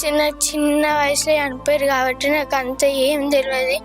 చిన్న చిన్న వయసులో చనిపోయారు కాబట్టి నాకు అంత ఏం తెలియదు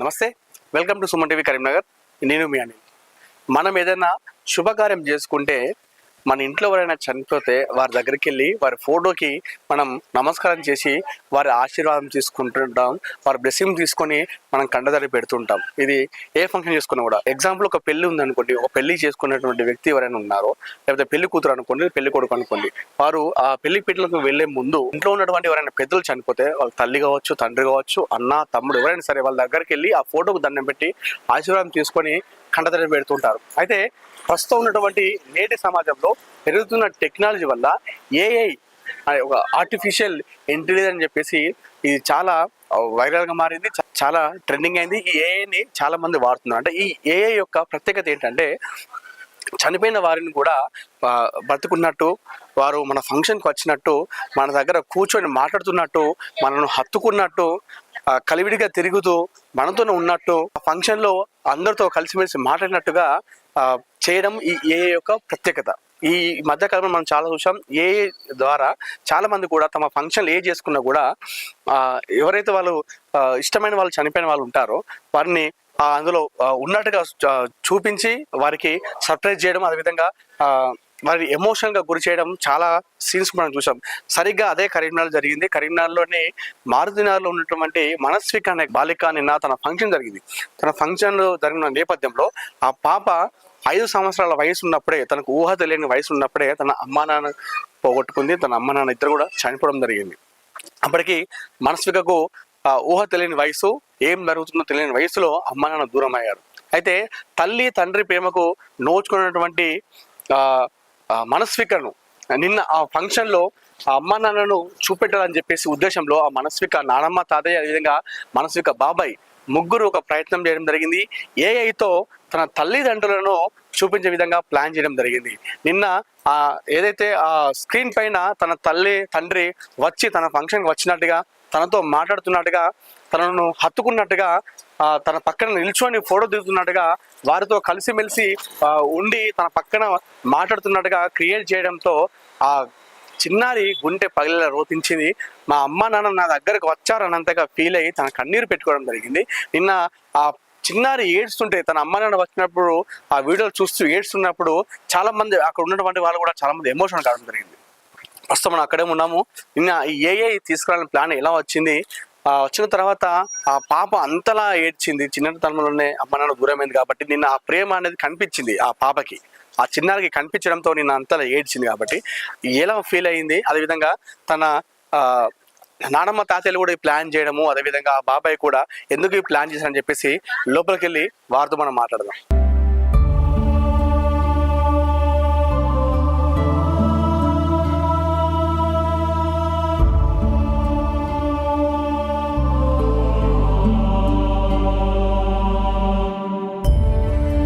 నమస్తే welcome to Suman TV Karimnagar. నేను మీ అనిల్. మనం ఏదైనా శుభకార్యం చేసుకుంటే మన ఇంట్లో ఎవరైనా చనిపోతే వారి దగ్గరికి వెళ్ళి వారి ఫోటోకి మనం నమస్కారం చేసి వారి ఆశీర్వాదం తీసుకుంటుంటాం వారి బ్లెస్సింగ్ తీసుకొని మనం కండదరి పెడుతుంటాం. ఇది ఏ ఫంక్షన్ చేసుకున్నా కూడా. ఎగ్జాంపుల్ ఒక పెళ్ళి ఉందనుకోండి ఒక పెళ్ళి చేసుకున్నటువంటి వ్యక్తి ఎవరైనా ఉన్నారో లేకపోతే పెళ్ళి కూతురు అనుకోండి పెళ్ళి కొడుకు అనుకోండి వారు ఆ పెళ్ళి పీటలకు వెళ్ళే ముందు ఇంట్లో ఉన్నటువంటి ఎవరైనా పెద్దలు చనిపోతే వాళ్ళ తల్లి కావచ్చు తండ్రి కావచ్చు అన్న తమ్ముడు ఎవరైనా సరే వాళ్ళ దగ్గరికి వెళ్ళి ఆ ఫోటోకు దండం పెట్టి ఆశీర్వాదం తీసుకొని కండతడి పెడుతుంటారు. అయితే ప్రస్తుతం ఉన్నటువంటి నేటి సమాజంలో పెరుగుతున్న టెక్నాలజీ వల్ల ఏఐ ఒక ఆర్టిఫిషియల్ ఇంటెలిజెన్స్ అని చెప్పేసి ఇది చాలా వైరల్గా మారింది. చాలా ట్రెండింగ్ అయింది. ఈ ఏఐని చాలా మంది వాడుతున్నారు. అంటే ఈ ఏఐ యొక్క ప్రత్యేకత ఏంటంటే చనిపోయిన వారిని కూడా బ్రతుకున్నట్టు బతుకున్నట్టు వారు మన ఫంక్షన్కి వచ్చినట్టు మన దగ్గర కూర్చొని మాట్లాడుతున్నట్టు మనను హత్తుకున్నట్టు కలివిడిగా తిరుగుతూ మనతోనే ఉన్నట్టు ఫంక్షన్లో అందరితో కలిసిమెలిసి మాట్లాడినట్టుగా చేయడం ఈ ఏ యొక్క ప్రత్యేకత. ఈ మధ్యకాలంలో మనం చాలా చూసాం ఏ ద్వారా చాలా మంది కూడా తమ ఫంక్షన్లు ఏ చేసుకున్నా కూడా ఎవరైతే వాళ్ళు ఇష్టమైన వాళ్ళు చనిపోయిన వాళ్ళు ఉంటారో వారిని అందులో ఉన్నట్టుగా చూపించి వారికి సర్ప్రైజ్ చేయడం అదేవిధంగా ఆ, వారి గురి చేయడం చాలా సీన్స్ మనం చూసాం. సరిగ్గా అదే కరీంనగర్ జరిగింది. కరీంనగర్లోనే మారుతినగర్లో ఉన్నటువంటి మనస్విక అనే బాలిక నిన్న తన ఫంక్షన్ జరిగింది. తన ఫంక్షన్లో జరిగిన నేపథ్యంలో ఆ పాప ఐదు సంవత్సరాల వయసు ఉన్నప్పుడే తనకు ఊహ తెలియని వయసు ఉన్నప్పుడే తన అమ్మా నాన్న పోగొట్టుకుంది తన అమ్మ నాన్న ఇద్దరు కూడా చనిపోవడం జరిగింది. అప్పటికి మనస్వికకు ఊహ తెలియని వయసు ఏం జరుగుతుందో తెలియని వయసులో అమ్మ నాన్న దూరం అయ్యారు అయితే తల్లి తండ్రి ప్రేమకు నోచుకున్నటువంటి మనస్వికను నిన్న ఆ ఫంక్షన్లో ఆ అమ్మ నాన్నను చూపెట్టాలని చెప్పేసి ఉద్దేశంలో ఆ మనస్విక నానమ్మ తాతయ్య అదేవిధంగా మనస్విక బాబాయ్ ముగ్గురు ఒక ప్రయత్నం చేయడం జరిగింది. ఏఐతో తన తల్లిదండ్రులను చూపించే విధంగా ప్లాన్ చేయడం జరిగింది. నిన్న ఆ ఏదైతే ఆ స్క్రీన్ పైన తన తల్లి తండ్రి వచ్చి తన ఫంక్షన్కి వచ్చినట్టుగా తనతో మాట్లాడుతున్నట్టుగా తనను హత్తుకున్నట్టుగా తన పక్కన నిల్చొని ఫోటో దిగుతున్నట్టుగా వారితో కలిసిమెలిసి ఉండి తన పక్కన మాట్లాడుతున్నట్టుగా క్రియేట్ చేయడంతో ఆ చిన్నారి గుండె పగిలేలా రోపించింది మా అమ్మ నాన్న నా దగ్గరకు వచ్చారన్నంతగా ఫీల్ అయ్యి తన కన్నీరు పెట్టుకోవడం జరిగింది. నిన్న ఆ చిన్నారి ఏడుస్తుంటే తన అమ్మ నాన్న వచ్చినప్పుడు ఆ వీడియోలు చూస్తూ ఏడుస్తున్నప్పుడు చాలా మంది అక్కడ ఉన్నటువంటి వాళ్ళు కూడా చాలా మంది ఎమోషన్ కావడం జరిగింది. ప్రస్తుతం మనం అక్కడే ఉన్నాము. నిన్న ఈ ఏఐ తీసుకురావాలని ప్లాన్ ఎలా వచ్చింది? ఆ వచ్చిన తర్వాత ఆ పాప అంతలా ఏడ్చింది. చిన్నతనంలోనే అమ్మ నాన్న దూరమైంది కాబట్టి నిన్న ఆ ప్రేమ అనేది కనిపించింది ఆ పాపకి. ఆ చిన్నారికి కనిపించడంతో నిన్న అంతలా ఏడ్చింది కాబట్టి ఎలా ఫీల్ అయింది? అదేవిధంగా తన నానమ్మ తాతయ్యలు కూడా ఈ ప్లాన్ చేయడము అదేవిధంగా ఆ బాబాయ్ కూడా ఎందుకు ఈ ప్లాన్ చేశారని చెప్పేసి లోపలికి వెళ్ళి వారితో మనం మాట్లాడదాం.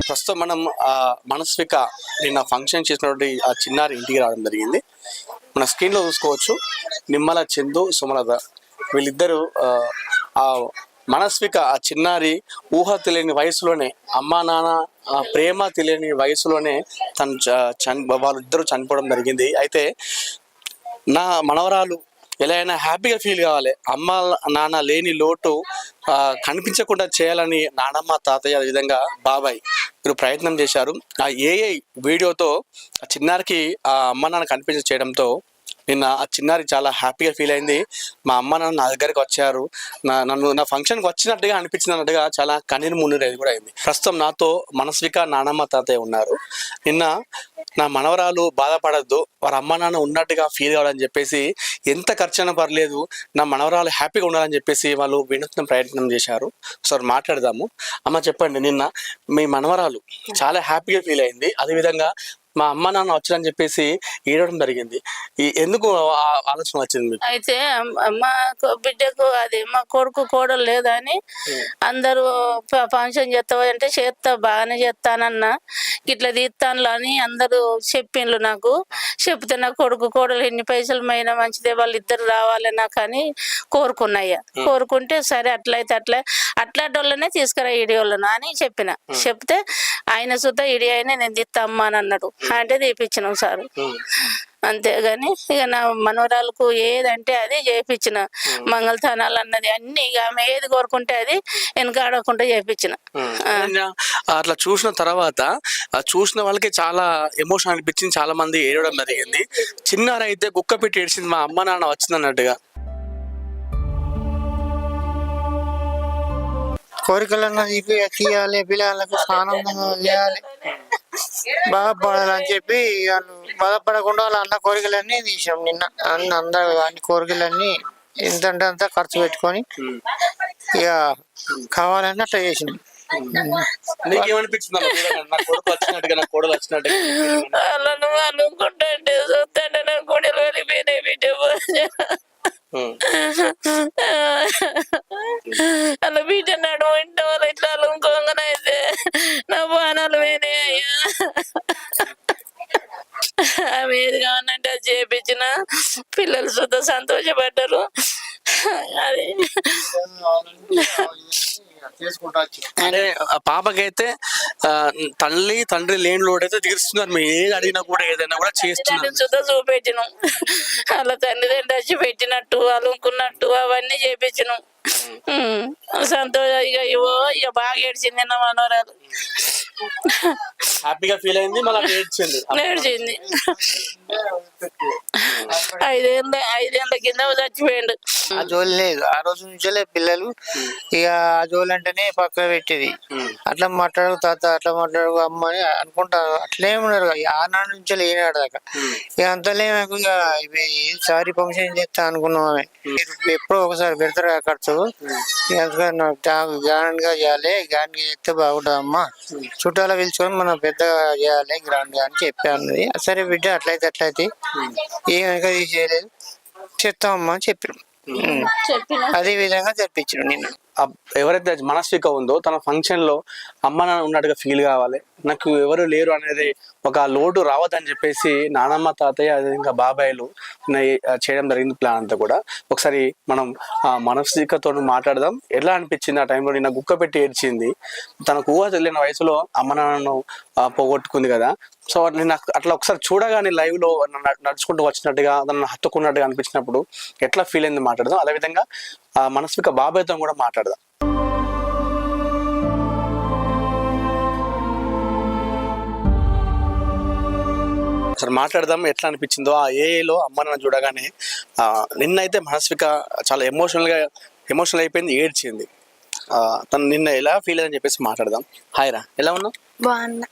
ప్రస్తుతం మనం మనస్విక నిన్న ఫంక్షన్ చేసినటువంటి ఆ చిన్నారి ఇంటికి రావడం జరిగింది. మన స్క్రీన్లో చూసుకోవచ్చు. నిమ్మల చందు సుమలత. వీళ్ళిద్దరూ ఆ, మనస్విక ఆ చిన్నారి ఊహ తెలియని వయసులోనే అమ్మా నాన్న ప్రేమ తెలియని వయసులోనే తను చ- చని వాళ్ళిద్దరూ చనిపోవడం జరిగింది. అయితే నా మనవరాలు ఎలా అయినా హ్యాపీగా ఫీల్ కావాలి. అమ్మ నాన్న లేని లోటు కనిపించకుండా చేయాలని నానమ్మ తాతయ్య విధంగా బాబాయ్ మీరు ప్రయత్నం చేశారు. ఆ ఏఐ వీడియోతో ఆ చిన్నారికి ఆ అమ్మ నాన్న కనిపించ చేయడంతో నిన్న ఆ చిన్నారి చాలా హ్యాపీగా ఫీల్ అయింది. మా అమ్మ నన్ను నా దగ్గరికి వచ్చారు. నా నన్ను నా ఫంక్షన్కి వచ్చినట్టుగా అనిపించింది అన్నట్టుగా చాలా కన్నీరు మున్నీరు కూడా అయింది. ప్రస్తుతం నాతో మనస్విక నానమ్మ తాతయ్య ఉన్నారు. నిన్న నా మనవరాలు బాధపడద్దు వారి అమ్మ నాన్న ఉన్నట్టుగా ఫీల్ కావాలని చెప్పేసి ఎంత ఖర్చు అయినా పర్లేదు నా మనవరాలు హ్యాపీగా ఉండాలని చెప్పేసి వాళ్ళు వినూత్న ప్రయత్నం చేశారు. సో మాట్లాడదాము. అమ్మ చెప్పండి నిన్న మీ మనవరాలు చాలా హ్యాపీగా ఫీల్ అయింది. అదేవిధంగా మా అమ్మ నాన్న వచ్చారని చెప్పేసి ఏడవడం జరిగింది. ఎందుకు ఆలోచన వచ్చింది అయితే మా బిడ్డకు అది మా కొడుకు కోడలు లేదని అందరూ ఫంక్షన్ చేస్తావు అంటే చేస్తా బాగానే చేస్తానన్నా. ఇట్లా తీస్తాను అని అందరూ చెప్పిండ్రు నాకు. చెప్తే నా కొడుకు కోడలు ఎన్ని పైసలు మైనా మంచిదే వాళ్ళు ఇద్దరు రావాలి నాకు అని కోరుకున్నాయ్యా కోరుకుంటే సరే అట్లయితే అట్లా అట్లాంటి వాళ్ళనే తీసుకురా ఇడి వాళ్ళను అని చెప్పిన. చెప్తే ఆయన సుద్ధా ఇడి అయినా నేను తీస్తా అమ్మా అని అన్నాడు. అంటే తీపిచ్చినాం సార్. అంతేగాని ఇక నా మనవరాలకు ఏదంటే అది చేయించిన మంగళస్థానాలు అన్నది అన్ని ఇక ఆమె ఏది కోరుకుంటే అది వెనకాడకుండా చేయించిన అట్లా చూసిన తర్వాత ఆ చూసిన వాళ్ళకి చాలా ఎమోషన్ అనిపించింది చాలా మంది ఏడవడం జరిగింది. చిన్నార అయితే కుక్క పెట్టి ఏడ్చింది మా అమ్మ నాన్న వచ్చింది అన్నట్టుగా కోరికలన్నా తీయాలి పిల్లలకు ఆనందంగా చేయాలి. బాధపడాలని చెప్పి వాళ్ళు బాధపడకుండా వాళ్ళ అన్న కోరికలన్నీ తీసాం నిన్న అన్న అందరు అన్ని కోరికలన్నీ ఎంతంటే అంత ఖర్చు పెట్టుకొని ఇక కావాలని అట్లా చేసినాం నీకేమనిపించింది? నా కొడుకు వచ్చినట్టుగా నా కోడలు వచ్చినట్టుగా వాళ్ళను వాళ్ళు అనుకుంటుంటే చూస్తుంటే నా గుడిలో వెళ్ళిపోయినాయి బిడ్డ ఉమ్. అలా బిడ్డ నడు ఇంటి వాళ్ళు ఇట్లా అలుకోగానైతే నా బాణాలు పోయినాయి అయ్యా ఆమె ఏది కావాలంటే అది చేపించిన పిల్లలు సుద్ధ సంతోషపడ్డారు అది చేసుకుంటా వచ్చి అంటే ఆ పాపకైతే ఆ, తల్లి తండ్రి లేని లోడైతే తీరుస్తున్నారు మీరు ఏది అడిగినా కూడా ఏదైనా కూడా చేస్తున్నారు సుద్ధ చూపెట్టినాం. అలా తల్లిదండ్రులు వచ్చి పెట్టినట్టు అలుకున్నట్టు అవన్నీ చేపించినాం. సంతోష. ఇక ఇవో ఇక బాగా ఏడ్చింది నా మనోరాలు హ్యాపీగా ఫీల్ అయింది మళ్ళీ ఏడ్చింది. ఏడ్చింది. ఐదేళ్ళ ఐదేళ్ళ కింద చచ్చిపోయిండు. ఆ జోలి లేదు. ఆ రోజు నుంచే పిల్లలు. ఇక ఆ జోలి అంటేనే పక్కన పెట్టేది. అట్లా మాట్లాడు తాత అట్లా మాట్లాడు అమ్మ అని అనుకుంటారు. అట్లే ఉన్నారు. ఆనాడు నుంచే లేనాడు దాకా. ఇక అంతలే నాకు ఇక సారీ ఫంక్షన్ చేస్తా అనుకున్నాం ఆమె. ఎప్పుడో ఒకసారి పెడతారు కదా ఖర్చు. ఇక అందుకని నాకు గ్రాండ్గా చేయాలి. గ్రాండ్గా చేస్తే బాగుంటుంది అమ్మా చుట్టాలు పిలుచుకొని మనం పెద్దగా చేయాలి గ్రాండ్గా అని చెప్పాను. సరే బిడ్డ అట్లయితే అట్లయితే. ఏం వెనక తీసేయలేదు. చెప్తామమ్మా. చెప్పిన. అదే విధంగా జరిపించారు నిన్న. ఎవరైతే మనస్విక ఉందో తన ఫంక్షన్లో అమ్మ నాన్న ఉన్నట్టుగా ఫీల్ కావాలి. నాకు ఎవరు లేరు అనేది ఒక లోటు రావద్దని చెప్పేసి నానమ్మ తాతయ్య అదేవిధంగా బాబాయ్లు చేయడం జరిగింది ప్లాన్ అంతా కూడా. ఒకసారి మనం ఆ మనస్వికతో మాట్లాడదాం. ఎలా అనిపించింది ఆ టైంలో? నిన్న గుక్క పెట్టి ఏడ్చింది. తనకు ఊహ తెలియని వయసులో అమ్మ నాన్నను పోగొట్టుకుంది కదా. సో నేను అట్లా ఒకసారి చూడగానే లైవ్లో నన్ను నడుచుకుంటూ వచ్చినట్టుగా తనను హత్తుకున్నట్టుగా అనిపించినప్పుడు ఎట్లా ఫీల్ అయింది మాట్లాడదాం. అదేవిధంగా ఆ మనస్విక బాబాయ్తో కూడా మాట్లాడదాం. అసలు మాట్లాడదాం ఎట్లా అనిపించిందో? ఆ ఏఏలో అమ్మ నాన్న చూడగానే నిన్నైతే మనస్విక చాలా ఎమోషనల్గా ఎమోషనల్ అయిపోయింది ఏడ్చింది. తను నిన్న ఎలా ఫీల్ అని చెప్పేసి మాట్లాడదాం. హాయ్ రా ఎలా ఉన్నావు? బాగున్నా.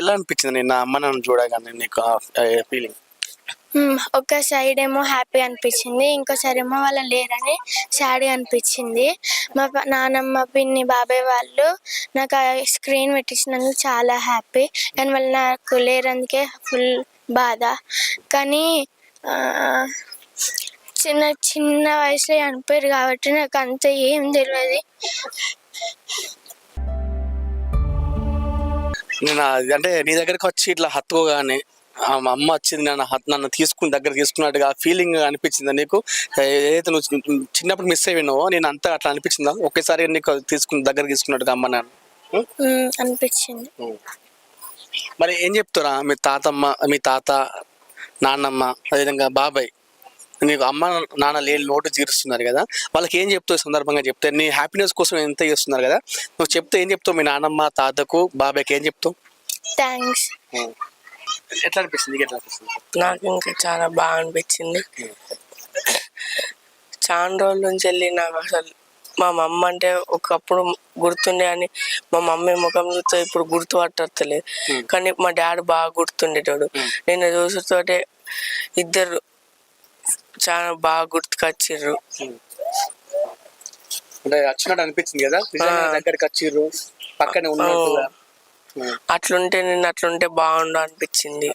ఎలా అనిపించింది నిన్న అమ్మ నాన్న చూడగానే నీకు ఫీలింగ్. ఒక సైడ్ ఏమో హ్యాపీ అనిపించింది ఇంకో సైడ్ ఏమో వాళ్ళు లేరని సాడ్ అనిపించింది. మా నానమ్మ పిన్ని బాబాయ్ వాళ్ళు నాకు ఆ స్క్రీన్ పెట్టించినందుకు చాలా హ్యాపీ కానీ వాళ్ళు నాకు లేరందుకే ఫుల్ బాధ. కానీ చిన్న చిన్న వయసులో చనిపోయారు కాబట్టి నాకు అంత ఏం తెలియదు నేను అంటే నీ దగ్గరికి వచ్చి ఇట్లా హత్తుకోగానే మా అమ్మ వచ్చింది నన్ను నన్ను తీసుకుని దగ్గర తీసుకున్నట్టుగా ఫీలింగ్ అనిపించిందా నీకు? ఏదైతే నువ్వు చిన్నప్పుడు మిస్ అయినావో నేను అంతా అట్లా అనిపించిందా? ఒకేసారి నీకు తీసుకుని దగ్గర తీసుకున్నట్టుగా అమ్మ నాన్న. అనిపించింది. మరి ఏం చెప్తారా మీ తాతమ్మ మీ తాత నాన్నమ్మ అదేవిధంగా బాబాయ్? నీకు అమ్మ నాన్న లేని లోటు తీరుస్తున్నారు కదా. వాళ్ళకి ఏం చెప్తావు సందర్భంగా చెప్తే? నీ హ్యాపీనెస్ కోసం ఎంత చేస్తున్నారు కదా? నువ్వు చెప్తే ఏం చెప్తావు మీ నాన్నమ్మ తాతకు బాబాయ్కి ఏం చెప్తావు? థ్యాంక్స్ ఎట్లా అనిపిస్తుంది? నీకు ఎట్లా అనిపిస్తుంది? నాకు ఇంకా చాలా బాగా అనిపించింది. చాలా రోజుల నుంచి వెళ్ళి నాకు అసలు మా మమ్మ అంటే ఒకప్పుడు గుర్తుండే అని మా మమ్మీ ముఖం చూస్తే ఇప్పుడు గుర్తు పట్టలేదు కానీ మా డాడీ బాగా గుర్తుండేటోడు. నేను చూసుతోటే ఇద్దరు చాలా బాగా గుర్తుకొచ్చిర్రు. అంటే వచ్చినట్టు అనిపించింది కదా? దగ్గరికి వచ్చిర్రు పక్కనే ఉన్నట్టుగా. అట్లుంటే నేను అట్లుంటే బాగుండు అనిపించింది.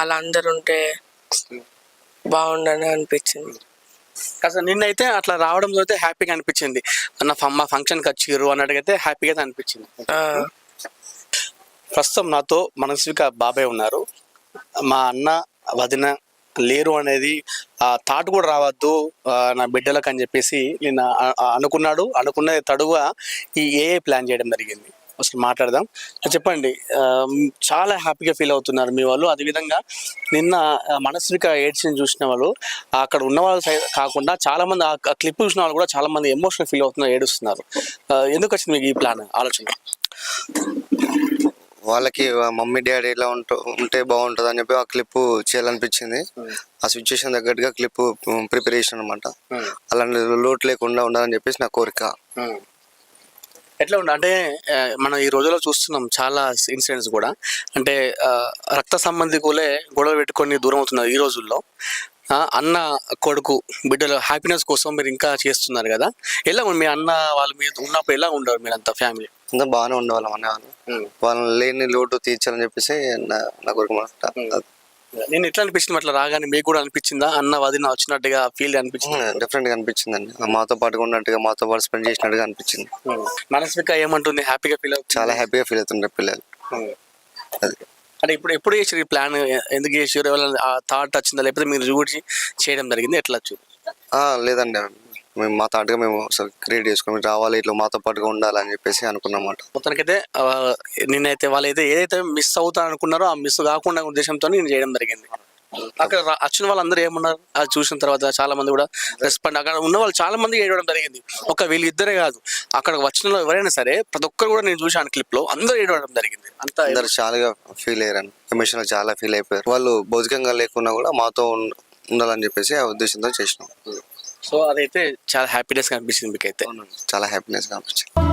అలా అందరు ఉంటే బాగుండని అనిపించింది. అసలు నిన్నైతే అట్లా రావడంతో అయితే హ్యాపీగా అనిపించింది. అన్న మా ఫంక్షన్కి వచ్చిర్రు అన్నట్టుగా అయితే హ్యాపీగా అనిపించింది. ప్రస్తుతం నాతో మనస్విక బాబాయ్ ఉన్నారు. మా అన్న వదిన లేరు అనేది ఆ థాట్ కూడా రావద్దు నా బిడ్డలకు అని చెప్పేసి నేను అనుకున్నాడు. అనుకున్న తడుగా ఈ ఏ ప్లాన్ చేయడం జరిగింది? అసలు మాట్లాడదాం. చెప్పండి చాలా హ్యాపీగా ఫీల్ అవుతున్నారు మీ వాళ్ళు. అదేవిధంగా నిన్న మనస్విక ఏడ్చిన చూసిన వాళ్ళు అక్కడ ఉన్న వాళ్ళు కాకుండా చాలా మంది ఆ క్లిప్ చూసిన వాళ్ళు కూడా చాలా మంది ఎమోషనల్ ఫీల్ అవుతున్నారు ఏడుస్తున్నారు. ఎందుకు వచ్చింది మీకు ఈ ప్లాన్ ఆలోచన? వాళ్ళకి మమ్మీ డాడీ ఇలా ఉంటూ ఉంటే బాగుంటుంది అని చెప్పి ఆ క్లిప్ చేయాలనిపించింది. ఆ సిచ్యుయేషన్ తగ్గట్టుగా క్లిప్ ప్రిపరేషన్ అనమాట అలాంటి లోటు లేకుండా ఉండాలని చెప్పేసి నా కోరిక. ఎట్లా ఉండ అంటే మనం ఈ రోజుల్లో చూస్తున్నాం చాలా ఇన్సిడెంట్స్ కూడా. అంటే రక్త సంబంధికులే గొడవ పెట్టుకొని దూరం అవుతున్నారు ఈ రోజుల్లో. అన్న కొడుకు బిడ్డల హ్యాపీనెస్ కోసం మీరు ఇంకా చేస్తున్నారు కదా. ఎలా మీ అన్న వాళ్ళు మీరు ఉన్నప్పుడు ఎలా ఉండరు మీరంతా ఫ్యామిలీ? అంతా బాగానే ఉండేవాళ్ళం అనే వాళ్ళు. వాళ్ళని లేని లోటు తీర్చాలని చెప్పేసి నా కోరిక అనమాట నేను ఎట్లా అనిపించింది అట్లా రాగానే మీకు కూడా అనిపించిందా? అన్న వదిన వచ్చినట్టుగా ఫీల్ అనిపించింది? డిఫరెంట్గా అనిపించిందండి. మాతో పాటుగా ఉన్నట్టుగా మాతో పాటు స్పెండ్ చేసినట్టుగా అనిపించింది. మనస్విక ఏమంటుంది? హ్యాపీగా ఫీల్ అవుతుంది. చాలా హ్యాపీగా ఫీల్ అవుతుండే పిల్లలు. అది. అంటే ఇప్పుడు ఎప్పుడు చేసారు ఈ ప్లాన్ ఎందుకు చేసారు థాట్ వచ్చిందా? లేకపోతే మీరు చూసి చేయడం జరిగింది? ఎట్లా లేదండి. మేము మా తాటుగా మేము క్రియేట్ చేసుకుని రావాలి ఇట్లా మాతో పాటుగా ఉండాలని చెప్పేసి అనుకున్నమాట మొత్తానికైతే నేనైతే వాళ్ళైతే ఏదైతే మిస్ అవుతాను అనుకున్నారో ఆ మిస్ కాకుండా ఉద్దేశంతో నేను చేయడం జరిగింది. అక్కడ వచ్చిన వాళ్ళందరూ ఏమన్నారు? అది చూసిన తర్వాత చాలా మంది కూడా రెస్పాండ్ అక్కడ ఉన్న వాళ్ళు చాలా మంది ఏడవడం జరిగింది. ఒక వీళ్ళు ఇద్దరే కాదు అక్కడ వచ్చిన వాళ్ళు ఎవరైనా సరే ప్రతి ఒక్కరు కూడా నేను చూసాను క్లిప్లో అందరూ ఏడవడం జరిగింది. అంత అందరు చాలా ఫీల్ అయ్యారు ఎమోషనల్ చాలా ఫీల్ అయిపోయారు. వాళ్ళు భౌతికంగా లేకున్నా కూడా మాతో ఉండాలని చెప్పేసి ఆ ఉద్దేశంతో చేసినాం. సో అదైతే చాలా హ్యాపీనెస్ అనిపించింది మీకైతే. చాలా హ్యాపీనెస్ అనిపించింది.